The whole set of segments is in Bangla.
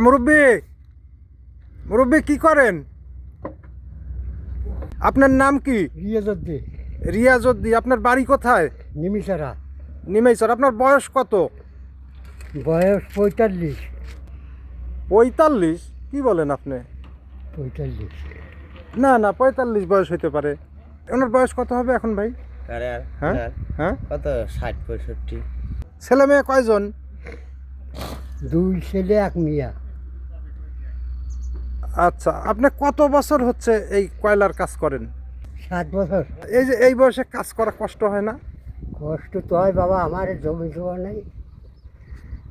মুরব্বি মুরব্বি কি করেন? আপনার নাম কি? রিয়াজদ্দি। রিয়াজউদ্দি আপনার বাড়ি কোথায়? নিমিষারা নিমাই স্যার আপনার বয়স কত? বয়স পঁয়তাল্লিশ। পঁয়তাল্লিশ? কি বলেন আপনি? পঁয়তাল্লিশ। না না পঁয়তাল্লিশ বয়স হইতে পারে। ওনার বয়স কত হবে এখন ভাই? হ্যাঁ? হ্যাঁ? কত? ষাট পঁয়ষট্টি। ছেলে মেয়ে কয়জন? দুই ছেলে এক মিয়া। আচ্ছা আপনি কত বছর হচ্ছে এই কয়লার কাজ করেন? সাত বছর। এই যে এই বয়সে কাজ করা কষ্ট হয় না? কষ্ট তো হয় বাবা আমার জমি জমা নেই।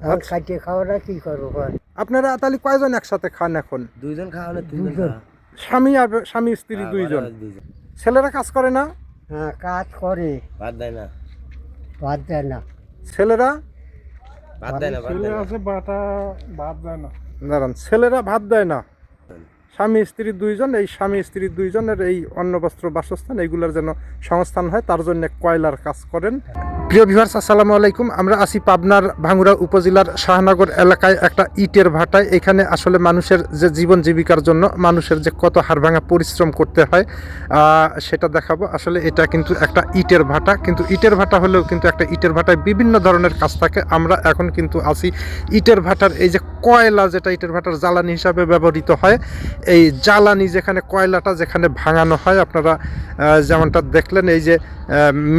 আচ্ছা। খাইতে খাওয়াটা কি করব আপনারা তাহলে কয়জন একসাথে খান এখন? দুইজন দুজন। স্বামী আর স্বামী স্ত্রী হ্যাঁ, দুইজন। দুইজন। ছেলেরা কাজ করে না? হ্যাঁ কাজ করে। বাদ দেয় না। বাদ দেয় না। ছেলেরা? বাদ দেয় না বাদ দেয় না। বাটা ভাত দেয় না। দাঁড়ান ছেলেরা ভাত দেয় না? স্বামী, স্ত্রী দুইজন, এই স্বামী, স্ত্রী দুইজনের এই অন্ন বস্ত্র বাসস্থান এইগুলোর যেন সংস্থান হয়, তার জন্য কয়লার কাজ করেন। প্রিয় ভিভার্স আসসালামু আলাইকুম। আমরা আছি পাবনার ভাঙ্গুড়া উপজেলার শাহনগর এলাকায় একটা ইটের ভাটায়। এখানে আসলে মানুষের যে জীবন জীবিকার জন্য মানুষের যে কত হাড়ভাঙা পরিশ্রম করতে হয় সেটা দেখাবো। আসলে এটা কিন্তু একটা ইটের ভাটা। কিন্তু ইটের ভাটা হলেও কিন্তু একটা ইটের ভাটায় বিভিন্ন ধরনের কাজ থাকে। আমরা এখন কিন্তু আছি ইটের ভাটার এই যে কয়লা যেটা ইটের ভাটার জ্বালানি হিসাবে ব্যবহৃত হয়, এই জ্বালানি যেখানে কয়লাটা যেখানে ভাঙানো হয়, আপনারা যেমনটা দেখলেন, এই যে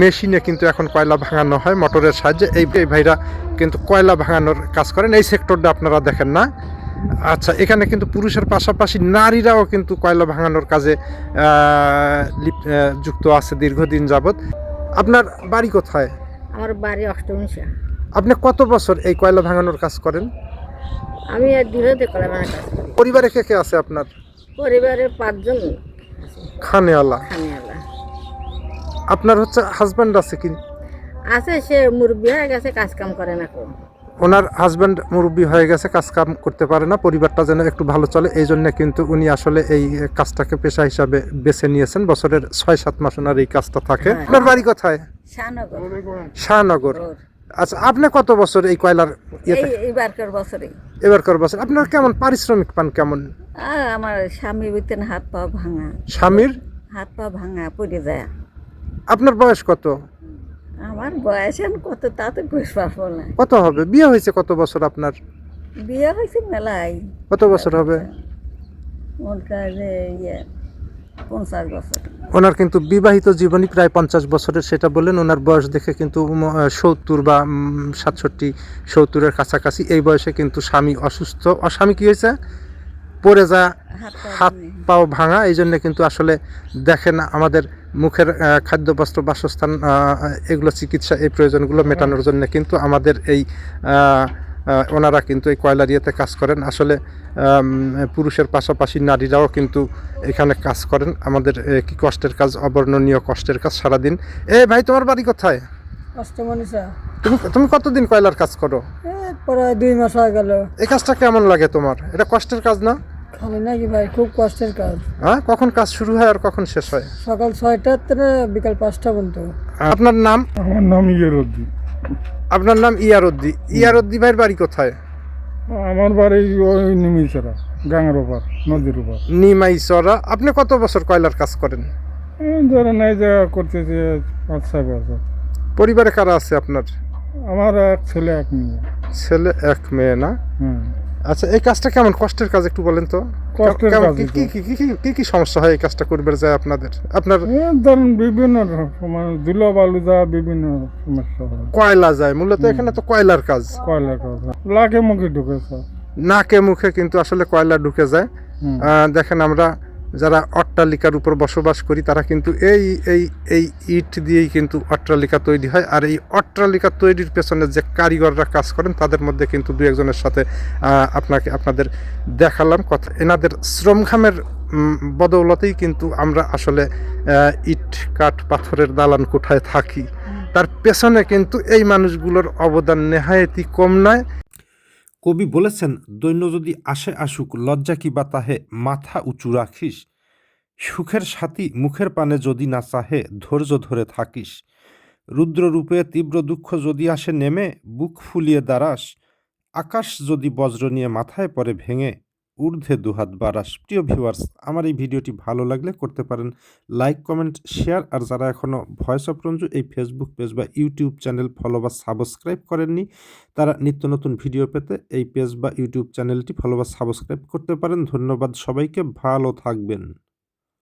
মেশিনে কিন্তু এখন কয়লা ভাঙানো হয় মোটরের সাহায্যে। এই ভাইরা কিন্তু কয়লা ভাঙানোর কাজ করেন। এই সেক্টরটা আপনারা দেখেন না। আচ্ছা এখানে কিন্তু পুরুষের পাশাপাশি নারীরাও কিন্তু কয়লা ভাঙানোর কাজে যুক্ত আছে দীর্ঘদিন যাবৎ। আপনার বাড়ি কোথায়? আমার বাড়ি অষ্টমীশা আপনি কত বছর এই কয়লা ভাঙানোর কাজ করেন? আমি পরিবারে কে কে আছে আপনার? পরিবারের পাঁচজন। খানেওয়ালা। খানিয়ালা আপনার হচ্ছে হাজব্যান্ড আছে কি? আছে সে মুরব্বী হয়ে গেছে কাজ কাম করে না কেউ ওনার হাজব্যান্ড মুরব্বী হয়ে গেছে কাজ কাম করতে পারে না পরিবারটা যেন একটু ভালো চলে এই জন্য কিন্তু উনি আসলে এই কাজটাকে পেশা হিসাবে বেছে নিয়েছেন। বছরের ছয় সাত মাস ওনার এই কাজটা থাকে। হ্যাঁ। আপনার বাড়ি কোথায়? শাহনগর। আচ্ছা আপনি কত বছর এই কয়লার এইবারকার বছরে। এবারকার বছর। আপনার কেমন পারিশ্রমিক পান কেমন? আমার স্বামী হাত পা ভাঙা। স্বামীর? হাত পা ভাঙা পড়ে যায়। আপনার বয়স কত? আমার বয়স এখন কত তা তো না। কত হবে? বিয়ে হয়েছে কত বছর আপনার? বিয়ে হয়েছে মেলায়। কত বছর হবে? ইয়ে পঞ্চাশ বছর। ওনার কিন্তু বিবাহিত জীবনী প্রায় পঞ্চাশ বছরের সেটা বললেন। ওনার বয়স দেখে কিন্তু সত্তর বা সাতষট্টি সত্তরের কাছাকাছি। এই বয়সে কিন্তু স্বামী অসুস্থ। স্বামী কি হয়েছে? পড়ে যা হাত। পাও ভাঙা এই জন্য কিন্তু আসলে দেখেন আমাদের মুখের খাদ্য বস্ত্র বাসস্থান এগুলো চিকিৎসা এই প্রয়োজনগুলো মেটানোর জন্য কিন্তু আমাদের এই ওনারা কিন্তু এই কয়লার ইয়েতে কাজ করেন। আসলে পুরুষের পাশাপাশি নারীরাও কিন্তু এখানে কাজ করেন। আমাদের কি কষ্টের কাজ অবর্ণনীয় কষ্টের কাজ সারাদিন। এ ভাই তোমার বাড়ি কোথায়? তুমি তুমি কতদিন কয়লার কাজ করো? দুই মাস হয়ে গেল। এই কাজটা কেমন লাগে তোমার? এটা কষ্টের কাজ না? খালি নাকি ভাই খুব কষ্টের কাজ। হ্যাঁ? কখন কাজ শুরু হয় আর কখন শেষ হয়? সকাল ছয়টার থেকে বিকাল পাঁচটা পর্যন্ত। আপনার নাম? আমার নাম ইয়েরদ্দি আপনার নাম ইয়ারদ্দি ইয়ারদ্দি ভাইয়ের বাড়ি কোথায়? আমার বাড়ি ওই নিমিছড়া গাঙের ওপর নদীর উপর নিমাইচরা আপনি কত বছর কয়লার কাজ করেন? এই ধরেন এই যে করতেছে পাঁচ ছয় বছর। পরিবারে কারা আছে আপনার? আমার এক ছেলে এক মেয়ে। ছেলে এক মেয়ে না? হুম। আচ্ছা এই কাজটা কেমন? কষ্টের কাজ একটু বলেন তো। কি। কি কি কি কি- কি কি সমস্যা হয় এই কাজটা করবে যায় আপনাদের? আপনার ধরুন বিভিন্ন ধুলো বালু যা বিভিন্ন সমস্যা কয়লা যায় মূলত এখানে তো কয়লার কাজ। কয়লার কাজ লাগে মুখে ঢুকে নাকে মুখে কিন্তু আসলে কয়লা ঢুকে যায়। দেখেন আমরা যারা অট্টালিকার উপর বসবাস করি, তারা কিন্তু এই এই এই ইট দিয়েই কিন্তু অট্টালিকা তৈরি হয়। আর এই অট্টালিকা তৈরির পেছনে যে কারিগররা কাজ করেন, তাদের মধ্যে কিন্তু দু একজনের সাথে আপনাকে, আপনাদের দেখালাম কথা। এনাদের শ্রমঘামের বদৌলতেই কিন্তু আমরা আসলে ইট, কাঠ, পাথরের দালান কোঠায় থাকি। তার পেছনে কিন্তু এই মানুষগুলোর অবদান নেহায়েতি কম নয়। কবি বলেছেন, দৈন্য যদি আসে আসুক, লজ্জা কি বা তাহে মাথা উঁচু রাখিস? সুখের সাথী মুখের পানে যদি না চাহে, ধৈর্য ধরে থাকিস? রুদ্ররূপে তীব্র দুঃখ যদি আসে নেমে, বুক ফুলিয়ে দাঁড়াস? আকাশ যদি বজ্র নিয়ে মাথায় পরে ভেঙে ঊর্ধ্বে দুহাত বাড়াস। প্রিয় ভিউয়ার্স আমার এই ভিডিওটি ভালো লাগলে করতে পারেন লাইক কমেন্ট শেয়ার আর যারা এখনও ভয়েস অফ রঞ্জু এই ফেসবুক পেজ বা ইউটিউব চ্যানেল ফলো বা সাবস্ক্রাইব করেননি, তারা নিত্য নতুন ভিডিও পেতে এই পেজ বা ইউটিউব চ্যানেলটি ফলো বা সাবস্ক্রাইব করতে পারেন। ধন্যবাদ সবাইকে, ভালো থাকবেন।